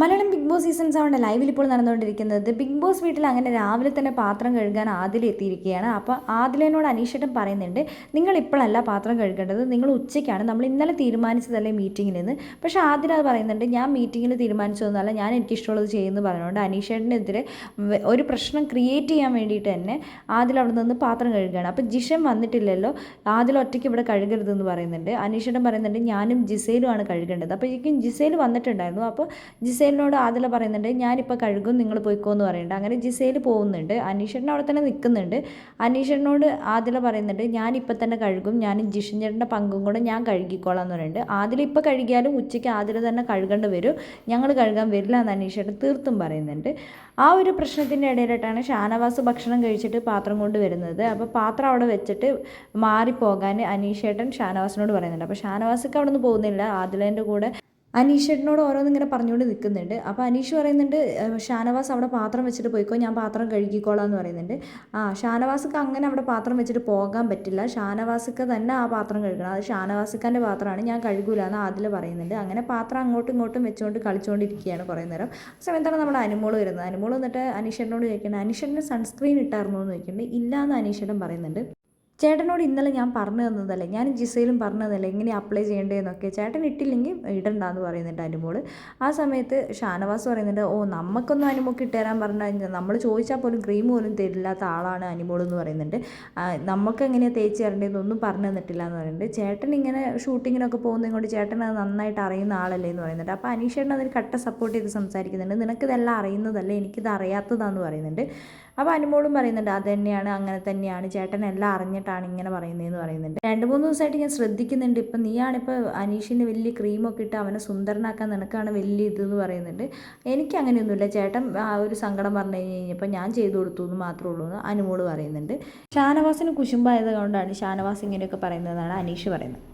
Malayalam Bigg Boss season സെവന്റെ ലൈവിൽ ഇപ്പോൾ നടന്നുകൊണ്ടിരിക്കുന്നത് ബിഗ് ബോസ് വീട്ടിൽ അങ്ങനെ രാവിലെ തന്നെ പാത്രം കഴുകാൻ ആദില എത്തിയിരിക്കുകയാണ്. അപ്പോൾ ആദിലേനോട് അനീഷേട്ടൻ പറയുന്നുണ്ട് നിങ്ങൾ ഇപ്പോഴല്ല പാത്രം കഴുകേണ്ടത് നിങ്ങൾ ഉച്ചയ്ക്കാണ്. നമ്മൾ ഇന്നലെ തീരുമാനിച്ചതല്ലേ മീറ്റിങ്ങിൽ നിന്ന് പക്ഷേ ആദില അത് പറയുന്നുണ്ട് ഞാൻ മീറ്റിങ്ങിൽ തീരുമാനിച്ചതൊന്നുമല്ല ഞാൻ എനിക്കിഷ്ടമുള്ളത് ചെയ്യുമെന്ന് പറഞ്ഞുകൊണ്ട് അനീഷേട്ടനെതിരെ ഒരു പ്രശ്നം ക്രിയേറ്റ് ചെയ്യാൻ വേണ്ടിയിട്ട് തന്നെ ആദിൽ അവിടെ നിന്ന് പാത്രം കഴുകുകയാണ്. അപ്പോൾ ജിഷൻ വന്നിട്ടില്ലല്ലോ ആദിൽ ഒറ്റയ്ക്ക് ഇവിടെ കഴുകരുതെന്ന് പറയുന്നുണ്ട്. അനീഷേട്ടൻ പറയുന്നുണ്ട് ഞാനും ജിസേലുമാണ് കഴുകേണ്ടത്. അപ്പോൾ ശരിക്കും ജിസേൽ വന്നിട്ടുണ്ടായിരുന്നു. അപ്പോൾ ജിസേലിനോട് ആദില പറയുന്നുണ്ട് ഞാനിപ്പോൾ കഴുകും നിങ്ങൾ പോയിക്കോ എന്ന് പറയുന്നുണ്ട്. അങ്ങനെ ജിസേൽ പോകുന്നുണ്ട് അനീഷേട്ടൻ അവിടെ തന്നെ നിൽക്കുന്നുണ്ട്. അനീഷേട്ടനോട് ആദില പറയുന്നുണ്ട് ഞാനിപ്പോൾ തന്നെ കഴുകും ഞാൻ ജിഷൻ പങ്കും കൂടെ ഞാൻ കഴുകിക്കോളാം എന്ന് പറയുന്നുണ്ട്. ആദില ഇപ്പോൾ കഴുകിയാലും ഉച്ചയ്ക്ക് ആദില തന്നെ കഴുകേണ്ടി വരും. ഞങ്ങൾ കഴുകാൻ വരില്ല എന്ന് അനീഷേട്ടൻ തീർത്തും പറയുന്നുണ്ട്. ആ ഒരു പ്രശ്നത്തിന്റെ ഇടയിലായിട്ടാണ് ഷാനവാസ് ഭക്ഷണം കഴിച്ചിട്ട് പാത്രം കൊണ്ട് വരുന്നത്. അപ്പോൾ പാത്രം അവിടെ വെച്ചിട്ട് മാറിപ്പോകാൻ അനീഷേട്ടൻ ഷാനവാസിനോട് പറയുന്നുണ്ട്. അപ്പോൾ ഷാനവാസൊക്കെ അവിടെ നിന്ന് പോകുന്നില്ല. ആദിലേന്റെ കൂടെ അനീഷേട്ടനോട് ഓരോന്നും ഇങ്ങനെ പറഞ്ഞുകൊണ്ട് നിൽക്കുന്നുണ്ട്. അപ്പോൾ അനീഷ് പറയുന്നുണ്ട് ഷാനവാസ് അവിടെ പാത്രം വെച്ചിട്ട് പോയിക്കോ ഞാൻ പാത്രം കഴുകിക്കോളാം എന്ന് പറയുന്നുണ്ട്. ആ ഷാനവാസ്ക്ക് അങ്ങനെ അവിടെ പാത്രം വെച്ചിട്ട് പോകാൻ പറ്റില്ല. ഷാനവാസ്ക്ക് തന്നെ ആ പാത്രം കഴുകണം. അത് ഷാനവാസിക്കാന്റെ പാത്രമാണ് ഞാൻ കഴുകൂല എന്ന് അതിൽ പറയുന്നുണ്ട്. അങ്ങനെ പാത്രം അങ്ങോട്ടും ഇങ്ങോട്ടും വെച്ചുകൊണ്ട് കളിച്ചുകൊണ്ടിരിക്കുകയാണ് കുറേ നേരം. ആ സമയത്താണ് നമ്മുടെ അനുമോൾ വരുന്നത്? അനുമോൾ എന്നിട്ട് അനീഷേട്ടനോട് ചോദിക്കുന്നത് അനീഷേട്ടന് സൺസ്ക്രീൻ ഇട്ടായിരുന്നോ? എന്ന് ചോദിക്കുന്നുണ്ട്. ഇല്ല എന്ന് അനീഷേട്ടൻ പറയുന്നുണ്ട്. ചേട്ടനോട് ഇന്നലെ ഞാൻ പറഞ്ഞു തന്നതല്ലേ? ഞാൻ ജിസയിലും പറഞ്ഞു തന്നല്ലേ എങ്ങനെ അപ്ലൈ ചെയ്യേണ്ടതെന്നൊക്കെ ചേട്ടൻ ഇട്ടില്ലെങ്കിൽ ഇടണ്ടെന്ന് പറയുന്നുണ്ട് അനുമോൾ ആ സമയത്ത് ഷാനവാസ് പറയുന്നുണ്ട് ഓ നമുക്കൊന്നും അനുമോക്ക് ഇട്ടുതരാൻ പറഞ്ഞു നമ്മൾ ചോദിച്ചാൽ പോലും ക്രീം പോലും തരില്ലാത്ത ആളാണ് അനുമോൾ എന്ന് പറയുന്നുണ്ട്. നമുക്ക് എങ്ങനെയാണ് തേച്ച് തരേണ്ടതെന്നൊന്നും പറഞ്ഞു തന്നിട്ടില്ല എന്ന് പറയുന്നുണ്ട്. ചേട്ടൻ ഇങ്ങനെ ഷൂട്ടിങ്ങിനൊക്കെ പോകുന്നത് കൊണ്ട് ചേട്ടൻ അത് നന്നായിട്ട് അറിയുന്ന ആളല്ലേ എന്ന് പറയുന്നുണ്ട്. അപ്പോൾ അനീഷേട്ടൻ അതിന് കട്ട സപ്പോർട്ട് ചെയ്ത് സംസാരിക്കുന്നുണ്ട്. നിനക്കിതെല്ലാം അറിയുന്നതല്ലേ? എനിക്കിത് അറിയാത്തതാന്ന് പറയുന്നുണ്ട്. അപ്പോൾ അനുമോളും പറയുന്നുണ്ട് അത് തന്നെയാണ് അങ്ങനെ തന്നെയാണ്. ചേട്ടൻ എല്ലാം അറിഞ്ഞിട്ടാണ് ഇങ്ങനെ പറയുന്നതെന്ന് പറയുന്നുണ്ട്. രണ്ട് മൂന്ന് ദിവസമായിട്ട് ഞാൻ ശ്രദ്ധിക്കുന്നുണ്ട്. ഇപ്പം നീയാണിപ്പോൾ അനീഷിന് വലിയ ക്രീമൊക്കെ ഇട്ട് അവനെ സുന്ദരനാക്കാൻ നിനക്കാണ് വലിയ ഇതെന്ന് പറയുന്നുണ്ട്. എനിക്ക് അങ്ങനെയൊന്നുമില്ല. ചേട്ടൻ ആ ഒരു സങ്കടം പറഞ്ഞു കഴിഞ്ഞ് കഴിഞ്ഞപ്പോൾ ഞാൻ ചെയ്തു കൊടുത്തു എന്ന് മാത്രമേ ഉള്ളൂ എന്ന് അനുമോൾ പറയുന്നുണ്ട്. ഷാനവാസിന് കുശുമ്പായത് കൊണ്ടാണ് ഷാനവാസ് ഇങ്ങനെയൊക്കെ പറയുന്നതാണ് അനീഷ് പറയുന്നത്.